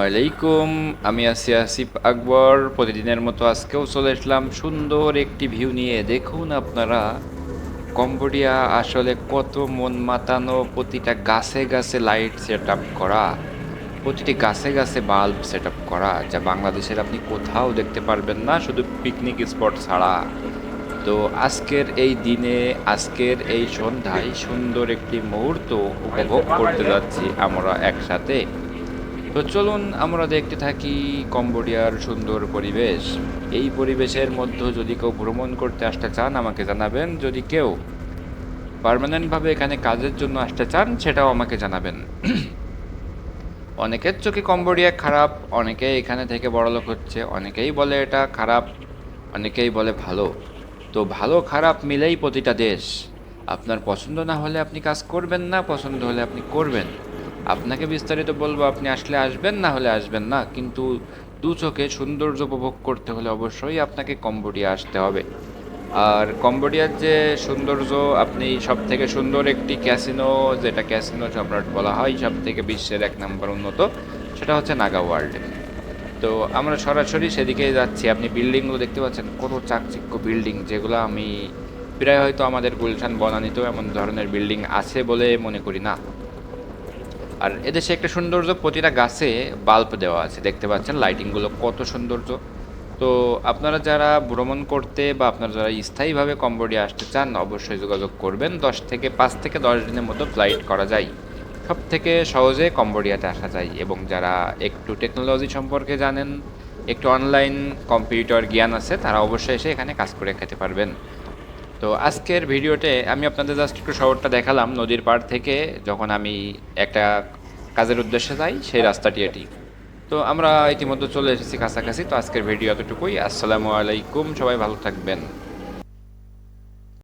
ওয়ালাইকুম আমি আছি আসিফ আকবর। প্রতিদিনের মতো আজকেও চলে আসলাম সুন্দর একটি ভিউ নিয়ে। দেখুন আপনারা, কম্বোডিয়া আসলে কত মন মাতানো, প্রতিটা গাছে গাছে লাইট সেট আপ করা, প্রতিটি গাছে গাছে বাল্ব সেট আপ করা, যা বাংলাদেশের আপনি কোথাও দেখতে পারবেন না, শুধু পিকনিক স্পট ছাড়া। তো আজকের এই দিনে, আজকের এই সন্ধ্যায় সুন্দর একটি মুহূর্ত উপভোগ করতে যাচ্ছি আমরা একসাথে। তো চলুন আমরা দেখতে থাকি কম্বোডিয়ার সুন্দর পরিবেশ। এই পরিবেশের মধ্যে যদি কেউ ভ্রমণ করতে আসতে চান, আমাকে জানাবেন। যদি কেউ পার্মানেন্টভাবে এখানে কাজের জন্য আসতে চান, সেটাও আমাকে জানাবেন। অনেকের চোখে কম্বোডিয়া খারাপ, অনেকে এখানে থেকে বড়লোক হচ্ছে, অনেকেই বলে এটা খারাপ, অনেকেই বলে ভালো। তো ভালো খারাপ মিলেই প্রতিটা দেশ। আপনার পছন্দ না হলে আপনি কাজ করবেন না, পছন্দ হলে আপনি করবেন। আপনাকে বিস্তারিত বলব, আপনি আসলে আসবেন, না হলে আসবেন না, কিন্তু দু চোখে সৌন্দর্য উপভোগ করতে হলে অবশ্যই আপনাকে কম্বোডিয়া আসতে হবে। আর কম্বোডিয়ার যে সৌন্দর্য, আপনি সব থেকে সুন্দর একটি ক্যাসিনো, যেটা ক্যাসিনো সম্রাট বলা হয় সব থেকে বিশ্বের এক নম্বর উন্নত, সেটা হচ্ছে নাগা ওয়ার্ল্ড। তো আমরা সরাসরি সেদিকেই যাচ্ছি। আপনি বিল্ডিংগুলো দেখতে পাচ্ছেন, কত চাকচিক্য বিল্ডিং, যেগুলো আমি প্রায় হয়তো আমাদের গুলশান, বনানীতেও এমন ধরনের বিল্ডিং আছে বলে মনে করি না। আর এদেশে একটা সৌন্দর্য, প্রতিটা গাছে বাল্ব দেওয়া আছে, দেখতে পাচ্ছেন লাইটিংগুলো কত সৌন্দর্য। তো আপনারা যারা ভ্রমণ করতে বা আপনারা যারা স্থায়ীভাবে কম্বোডিয়া আসতে চান, অবশ্যই যোগাযোগ করবেন। দশ থেকে পাঁচ থেকে দশ দিনের মতো ফ্লাইট করা যায়। সব থেকে সহজে কম্বোডিয়াতে আসা যায় এবং যারা একটু টেকনোলজি সম্পর্কে জানেন, একটু অনলাইন কম্পিউটার জ্ঞান আছে, তারা অবশ্যই এসে এখানে কাজ করে খেতে পারবেন। তো আজকের ভিডিওতে আমি আপনাদের জাস্ট একটু শহরটা দেখালাম, নদীর পাড় থেকে যখন আমি একটা কাজের উদ্দেশ্যে যাই, সেই রাস্তাটি এটি। তো আমরা ইতিমধ্যে চলে এসেছি কাছাকাছি, তো আজকের ভিডিও এতটুকুই। আসসালামু আলাইকুম, সবাই ভালো থাকবেন।